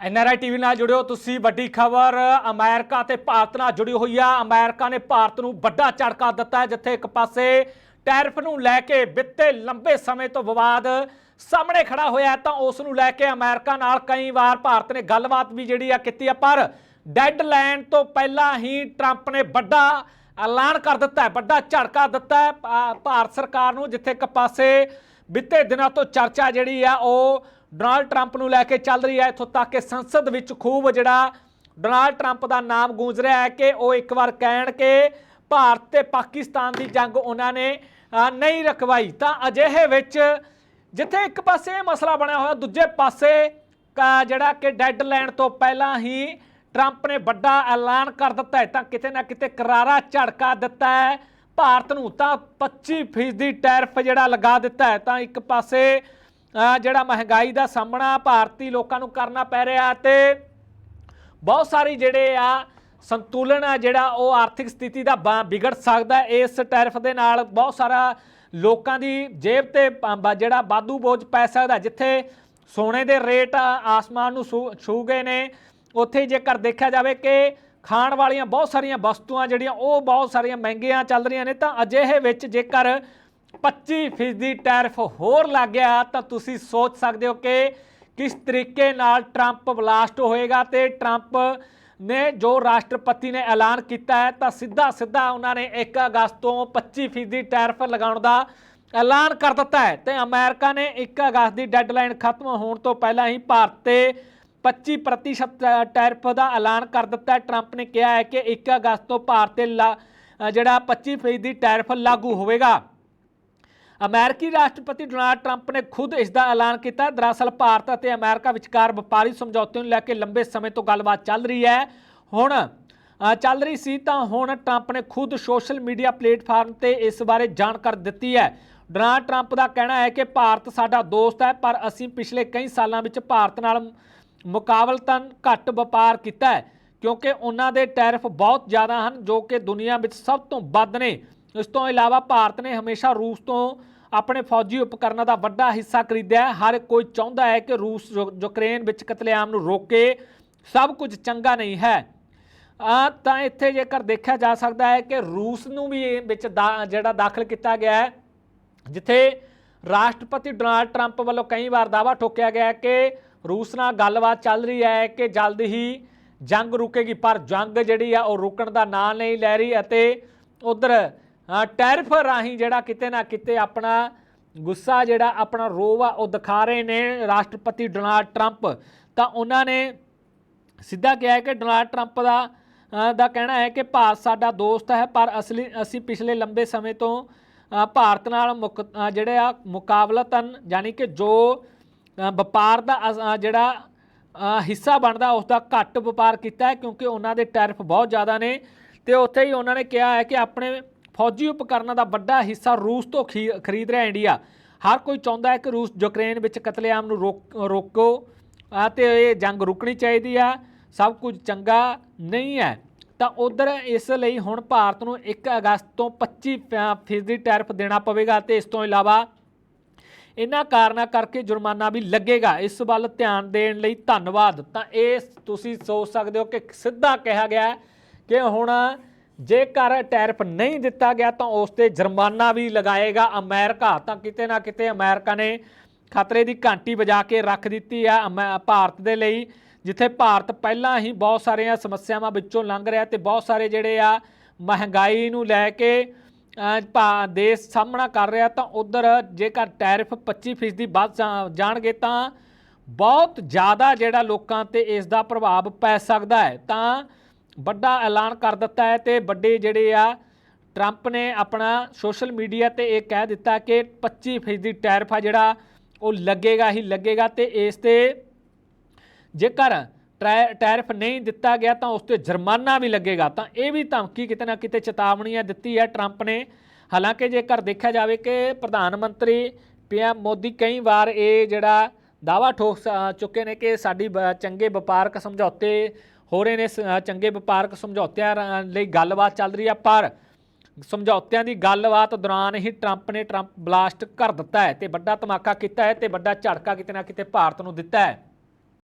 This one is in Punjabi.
ਐਨਆਰਆਈ ਟੀਵੀ ਨਾਲ ਜੁੜਿਓ, ਤੁਸੀਂ ਵੱਡੀ ਖਬਰ, ਅਮਰੀਕਾ ਤੇ ਭਾਰਤ ਨਾਲ ਜੁੜੀ ਹੋਈ ਆ। ਅਮਰੀਕਾ ਨੇ ਭਾਰਤ ਨੂੰ ਵੱਡਾ ਝਟਕਾ ਦਿੱਤਾ ਹੈ, ਜਿੱਥੇ ਇੱਕ ਪਾਸੇ ਟੈਰਿਫ ਨੂੰ ਲੈ ਕੇ ਬਿੱਤੇ ਲੰਬੇ ਸਮੇਂ ਤੋਂ ਵਿਵਾਦ ਸਾਹਮਣੇ ਖੜਾ ਹੋਇਆ ਤਾਂ ਉਸ ਨੂੰ ਲੈ ਕੇ ਅਮਰੀਕਾ ਨਾਲ ਕਈ ਵਾਰ ਭਾਰਤ ਨੇ ਗੱਲਬਾਤ ਵੀ ਜਿਹੜੀ ਆ ਕੀਤੀ ਆ, ਪਰ ਡੈਡਲਾਈਨ ਤੋਂ ਪਹਿਲਾਂ ਹੀ ਟਰੰਪ ਨੇ ਵੱਡਾ ਐਲਾਨ ਕਰ ਦਿੱਤਾ ਹੈ, ਵੱਡਾ ਝਟਕਾ ਦਿੱਤਾ ਹੈ, ਭਾ- ਭਾਰਤ ਸਰਕਾਰ ਨੂੰ, ਜਿੱਥੇ ਇੱਕ ਪਾਸੇ ਬਿੱਤੇ ਦਿਨਾਂ ਤੋਂ ਚਰਚਾ ਜਿਹੜੀ ਆ, ਉਹ ਡੋਨਾਲਡ ਟਰੰਪ ਨੂੰ ਲੈ ਕੇ ਚੱਲ ਰਹੀ ਹੈ ਇੱਥੋਂ ਤੱਕ ਕਿ ਸੰਸਦ ਵਿੱਚ ਖੂਬ ਜਿਹੜਾ ਡੋਨਾਲਡ ਟਰੰਪ ਦਾ ਨਾਮ ਗੂੰਜ ਰਿਹਾ ਹੈ ਕਿ ਉਹ ਇੱਕ ਵਾਰ ਕਹਿਣ ਕਿ ਭਾਰਤ ਤੇ ਪਾਕਿਸਤਾਨ ਦੀ ਜੰਗ ਉਹਨਾਂ ਨੇ ਨਹੀਂ ਰਖਵਾਈ। ਤਾਂ ਅਜਿਹੇ ਵਿੱਚ ਜਿੱਥੇ ਇੱਕ ਪਾਸੇ ਇਹ ਮਸਲਾ ਬਣਿਆ ਹੋਇਆ, ਦੂਜੇ ਪਾਸੇ ਕ- ਜਿਹੜਾ ਕਿ ਡੈੱਡ ਲੈਣ ਤੋਂ ਪਹਿਲਾਂ ਹੀ ਟਰੰਪ ਨੇ ਵੱਡਾ ਐਲਾਨ ਕਰ ਦਿੱਤਾ ਹੈ, ਤਾਂ ਕਿਤੇ ਨਾ ਕਿਤੇ ਕਰਾਰਾ ਝੜਕਾ ਦਿੱਤਾ ਹੈ ਭਾਰਤ ਨੂੰ। ਤਾਂ 25% ਟੈਰਫ ਜਿਹੜਾ ਲਗਾ ਦਿੱਤਾ ਹੈ, ਤਾਂ ਇੱਕ ਪਾਸੇ ਜਿਹੜਾ ਮਹਿੰਗਾਈ ਦਾ ਸਾਹਮਣਾ ਭਾਰਤੀ ਲੋਕਾਂ ਨੂੰ ਕਰਨਾ ਪੈ ਰਿਹਾ ਤੇ ਬਹੁਤ ਸਾਰੇ ਜਿਹੜੇ ਆ ਸੰਤੁਲਨ ਆ ਜਿਹੜਾ ਉਹ ਆਰਥਿਕ ਸਥਿਤੀ ਦਾ ਬ- ਵਿਗੜ ਸਕਦਾ ਇਸ ਟੈਰਿਫ ਦੇ ਨਾਲ ਬਹੁਤ ਸਾਰਾ ਲੋਕਾਂ ਦੀ ਜੇਬ ਤੇ ਬ- ਜਿਹੜਾ ਬਾਦੂ ਬੋਝ ਪੈ ਸਕਦਾ ਜਿੱਥੇ ਸੋਨੇ ਦੇ ਰੇਟ ਆਸਮਾਨ ਨੂੰ ਛੂ ਛੂ ਗਏ ਨੇ। ਉੱਥੇ ਜੇਕਰ ਦੇਖਿਆ ਜਾਵੇ ਕਿ ਖਾਣ ਵਾਲੀਆਂ ਬਹੁਤ ਸਾਰੀਆਂ ਵਸਤੂਆਂ ਜਿਹੜੀਆਂ, ਉਹ ਬਹੁਤ ਸਾਰੀਆਂ ਮਹਿੰਗੀਆਂ ਚੱਲ ਰਹੀਆਂ ਨੇ, ਤਾਂ ਅਜਿਹੇ ਵਿੱਚ ਜੇਕਰ 25% ਟੈਰਿਫ ਹੋਰ ਲੱਗ ਗਿਆ, ਤਾਂ ਤੁਸੀਂ ਸੋਚ ਸਕਦੇ ਹੋ ਕਿ ਕਿਸ ਤਰੀਕੇ ਨਾਲ ਟਰੰਪ ਬਲਾਸਟ ਹੋਏਗਾ ਤੇ ਟਰੰਪ ਨੇ ਜੋ ਰਾਸ਼ਟਰਪਤੀ ਨੇ ਐਲਾਨ ਕੀਤਾ ਹੈ, ਤਾਂ ਸਿੱਧਾ ਸਿੱਧਾ ਉਹਨਾਂ ਨੇ 1 ਅਗਸਤ ਤੋਂ 25% ਟੈਰਿਫ ਲਗਾਉਣ ਦਾ ਐਲਾਨ ਕਰ ਦਿੱਤਾ ਹੈ। ਤੇ ਅਮਰੀਕਾ ਨੇ 1 ਅਗਸਤ ਦੀ ਡੈਡਲਾਈਨ ਖਤਮ ਹੋਣ ਤੋਂ ਪਹਿਲਾਂ ਹੀ ਭਾਰਤ ਤੇ 25% ਟੈਰਿਫ ਦਾ ਐਲਾਨ ਕਰ ਦਿੱਤਾ ਹੈ। ਟਰੰਪ ਨੇ ਕਿਹਾ ਹੈ ਕਿ 1 ਅਗਸਤ ਤੋਂ ਭਾਰਤ ਤੇ ਲਾ- ਜਿਹੜਾ 25% ਦੀ ਟੈਰਿਫ ਲਾਗੂ ਹੋਵੇਗਾ। ਅਮਰੀਕੀ ਰਾਸ਼ਟਰਪਤੀ ਡੋਨਾਲਡ ਟਰੰਪ ਨੇ ਖੁਦ ਇਸ ਦਾ ਐਲਾਨ ਕੀਤਾ। ਦਰਅਸਲ ਭਾਰਤ ਅਤੇ ਅਮਰੀਕਾ ਵਿਚਕਾਰ ਵਪਾਰੀ ਸਮਝੌਤੇ ਨੂੰ ਲੈ ਕੇ ਲੰਬੇ ਸਮੇਂ ਤੋਂ ਗੱਲਬਾਤ ਚੱਲ ਰਹੀ ਹੈ। ਹੁਣ ਚੱਲ ਰਹੀ ਸੀ ਤਾਂ ਹੁਣ ਟਰੰਪ ਨੇ ਖੁਦ ਸੋਸ਼ਲ ਮੀਡੀਆ ਪਲੇਟਫਾਰਮ ਤੇ ਇਸ ਬਾਰੇ ਜਾਣਕਾਰੀ ਦਿੱਤੀ ਹੈ। ਡੋਨਾਲਡ ਟਰੰਪ ਦਾ ਕਹਿਣਾ ਹੈ ਕਿ ਭਾਰਤ ਸਾਡਾ ਦੋਸਤ ਹੈ, ਪਰ ਅਸੀਂ ਪਿਛਲੇ ਕਈ ਸਾਲਾਂ ਵਿੱਚ ਭਾਰਤ ਨਾਲ ਮੁਕਾਬਲਤਨ ਘੱਟ ਵਪਾਰ ਕੀਤਾ ਹੈ, ਕਿਉਂਕਿ ਉਹਨਾਂ ਦੇ ਟੈਰਿਫ ਬਹੁਤ ਜ਼ਿਆਦਾ ਹਨ, ਜੋ ਕਿ ਦੁਨੀਆ ਵਿੱਚ ਸਭ ਤੋਂ ਵੱਧ ਨੇ। ਇਸ ਤੋਂ ਇਲਾਵਾ ਭਾਰਤ ਨੇ ਹਮੇਸ਼ਾ ਰੂਸ ਤੋਂ ਆਪਣੇ ਫੌਜੀ ਉਪਕਰਨਾਂ ਦਾ ਵੱਡਾ ਹਿੱਸਾ ਖਰੀਦਿਆ ਹੈ। ਹਰ ਕੋਈ ਚਾਹੁੰਦਾ ਹੈ ਕਿ ਰੂਸ ਯੂ- ਯੂਕਰੇਨ ਵਿੱਚ ਕਤਲੇਆਮ ਨੂੰ ਰੋਕੇ ਸਭ ਕੁਝ ਚੰਗਾ ਨਹੀਂ ਹੈ। ਆ ਤਾਂ ਇੱਥੇ ਜੇਕਰ ਦੇਖਿਆ ਜਾ ਸਕਦਾ ਹੈ ਕਿ ਰੂਸ ਨੂੰ ਵੀ ਇਹ ਵਿੱਚ ਦਾ- ਜਿਹੜਾ ਦਾਖਲ ਕੀਤਾ ਗਿਆ ਹੈ, ਜਿੱਥੇ ਰਾਸ਼ਟਰਪਤੀ ਡੋਨਾਲਡ ਟਰੰਪ ਵੱਲੋਂ ਕਈ ਵਾਰ ਦਾਅਵਾ ਠੋਕਿਆ ਗਿਆ ਕਿ ਰੂਸ ਨਾਲ ਗੱਲਬਾਤ ਚੱਲ ਰਹੀ ਹੈ ਕਿ ਜਲਦ ਹੀ ਜੰਗ ਰੁਕੇਗੀ, ਪਰ ਜੰਗ ਜਿਹੜੀ ਆ ਉਹ ਰੁਕਣ ਦਾ ਨਾਂ ਨਹੀਂ ਲੈ ਰਹੀ ਅਤੇ ਉਧਰ ਟੈਰਫ ਰਾਹੀਂ ਜਿਹੜਾ ਕਿਤੇ ਨਾ ਕਿਤੇ ਆਪਣਾ ਗੁੱਸਾ ਜਿਹੜਾ ਆਪਣਾ ਰੋਹ ਆ ਉਹ ਦਿਖਾ ਰਹੇ ਨੇ ਰਾਸ਼ਟਰਪਤੀ ਡੋਨਾਲਡ ਟਰੰਪ। ਤਾਂ ਉਹਨਾਂ ਨੇ ਸਿੱਧਾ ਕਿਹਾ ਕਿ ਡੋਨਾਲਡ ਟਰੰਪ ਦਾ ਦਾ ਕਹਿਣਾ ਹੈ ਕਿ ਭਾਰਤ ਸਾਡਾ ਦੋਸਤ ਹੈ ਪਰ ਅਸਲੀ ਅਸੀਂ ਪਿਛਲੇ ਲੰਬੇ ਸਮੇਂ ਤੋਂ ਭਾਰਤ ਨਾਲ ਮੁਕ- ਜਿਹੜੇ ਆ ਮੁਕਾਬਲਤਨ ਯਾਨੀ ਕਿ ਜੋ ਵਪਾਰ ਦਾ ਅ, ਜਿਹੜਾ ਹਿੱਸਾ ਬਣਦਾ ਉਸ ਦਾ ਘੱਟ ਵਪਾਰ ਕੀਤਾ ਹੈ ਕਿਉਂਕਿ ਉਹਨਾਂ ਦੇ ਟੈਰਿਫ ਬਹੁਤ ਜ਼ਿਆਦਾ ਨੇ। ਤੇ ਉੱਥੇ ਹੀ ਉਹਨਾਂ ਨੇ ਕਿਹਾ ਹੈ ਕਿ ਆਪਣੇ ਫੌਜੀ ਉਪਕਰਨਾਂ ਦਾ ਵੱਡਾ ਹਿੱਸਾ ਰੂਸ ਤੋਂ ਖੀ- ਖਰੀਦ ਰਿਹਾ ਇੰਡੀਆ। ਹਰ ਕੋਈ ਚਾਹੁੰਦਾ ਹੈ ਕਿ ਰੂਸ ਯੂਕਰੇਨ ਵਿੱਚ ਕਤਲੇਆਮ ਨੂੰ ਰੋਕ, ਰੋਕੋ, ਅਤੇ ਇਹ ਜੰਗ ਰੁਕਣੀ ਚਾਹੀਦੀ ਆ। ਸਭ ਕੁਝ ਚੰਗਾ ਨਹੀਂ ਹੈ। ਤਾਂ ਉਧਰ ਇਸ ਲਈ ਹੁਣ ਭਾਰਤ ਨੂੰ 1 ਅਗਸਤ ਤੋਂ 25 ਫੀਸਦੀ ਟੈਰਿਫ ਦੇਣਾ ਪਵੇਗਾ ਤੇ ਇਸ ਤੋਂ ਇਲਾਵਾ ਇਹਨਾਂ ਕਾਰਨਾਂ ਕਰਕੇ ਜੁਰਮਾਨਾ ਵੀ ਲੱਗੇਗਾ। ਇਸ ਵੱਲ ਧਿਆਨ ਦੇਣ ਲਈ ਧੰਨਵਾਦ। ਤਾਂ ਇਹ ਤੁਸੀਂ ਸੋਚ ਸਕਦੇ ਹੋ ਕਿ ਸਿੱਧਾ ਕਿਹਾ ਗਿਆ ਕਿ ਹੁਣ ਜੇਕਰ ਟੈਰਿਫ ਨਹੀਂ ਦਿੱਤਾ ਗਿਆ ਤਾਂ ਉਸ ਤੇ ਜੁਰਮਾਨਾ ਵੀ ਲਗਾਏਗਾ ਅਮਰੀਕਾ। ਤਾਂ ਕਿਤੇ ਨਾ ਕਿਤੇ ਅਮਰੀਕਾ ਨੇ ਖਤਰੇ ਦੀ ਘੰਟੀ ਵਜਾ ਕੇ ਰੱਖ ਦਿੱਤੀ ਆ ਅਮੈ- ਭਾਰਤ ਦੇ ਲਈ, ਜਿੱਥੇ ਭਾਰਤ ਪਹਿਲਾਂ ਹੀ ਬਹੁਤ ਸਾਰੀਆਂ ਸਮੱਸਿਆਵਾਂ ਵਿੱਚੋਂ ਲੰਘ ਰਿਹਾ ਤੇ ਬਹੁਤ ਸਾਰੇ ਜਿਹੜੇ ਆ ਮਹਿੰਗਾਈ ਨੂੰ ਲੈ ਕੇ ਭਾ- ਦੇਸ਼ ਸਾਹਮਣਾ ਕਰ ਰਿਹਾ ਤਾਂ ਉਧਰ ਜੇਕਰ ਟੈਰਿਫ 25% ਵੱਧ ਜਾ- ਜਾਣਗੇ ਤਾਂ ਬਹੁਤ ਜ਼ਿਆਦਾ ਜਿਹੜਾ ਲੋਕਾਂ ਤੇ ਇਸ ਦਾ ਪ੍ਰਭਾਵ ਪੈ ਸਕਦਾ ਹੈ। ਤਾਂ ਵੱਡਾ ਐਲਾਨ ਕਰ ਦਿੱਤਾ ਹੈ ਤੇ ਵੱਡੇ ਜਿਹੜੇ ਆ ਟਰੰਪ ਨੇ ਆਪਣਾ ਸੋਸ਼ਲ ਮੀਡੀਆ ਤੇ ਇਹ ਕਹਿ ਦਿੱਤਾ ਕਿ 25% ਟੈਰਿਫ ਆ ਜਿਹੜਾ, ਉਹ ਲੱਗੇਗਾ ਹੀ ਲੱਗੇਗਾ ਤੇ ਇਸ ਤੇ ਜੇਕਰ ਟਰੈ- ਟੈਰਿਫ ਨਹੀਂ ਦਿੱਤਾ ਗਿਆ ਤਾਂ ਉਸ ਤੇ ਜੁਰਮਾਨਾ ਵੀ ਲੱਗੇਗਾ। ਤਾਂ ਇਹ ਵੀ ਧਮਕੀ ਕਿਤੇ ਨਾ ਕਿਤੇ ਚੇਤਾਵਨੀ ਦਿੱਤੀ ਹੈ ਟਰੰਪ ਨੇ। ਹਾਲਾਂਕਿ ਜੇਕਰ ਦੇਖਿਆ ਜਾਵੇ ਕਿ ਪ੍ਰਧਾਨ ਮੰਤਰੀ ਪੀਐਮ ਮੋਦੀ ਕਈ ਵਾਰ ਇਹ ਜਿਹੜਾ ਦਾਵਾ ਠੋਕ ਚੁੱਕੇ ਨੇ ਕਿ ਸਾਡੀ ਬ- ਚੰਗੇ ਵਪਾਰਕ ਸਮਝੌਤੇ ਹੋ ਰਹੇ ਨੇ ਸ- ਚੰਗੇ ਵਪਾਰਕ ਸਮਝੌਤਿਆਂ ਲਈ ਗੱਲਬਾਤ ਚੱਲ ਰਹੀ ਆ, ਪਰ ਸਮਝੌਤਿਆਂ ਦੀ ਗੱਲਬਾਤ ਦੌਰਾਨ ਹੀ ਟਰੰਪ ਨੇ ਟਰੰਪ ਬਲਾਸਟ ਕਰ ਦਿੱਤਾ ਹੈ ਤੇ ਵੱਡਾ ਧਮਾਕਾ ਕੀਤਾ ਹੈ ਤੇ ਵੱਡਾ ਝਟਕਾ ਕਿਤੇ ਨਾ ਕਿਤੇ ਭਾਰਤ ਨੂੰ ਦਿੱਤਾ ਹੈ।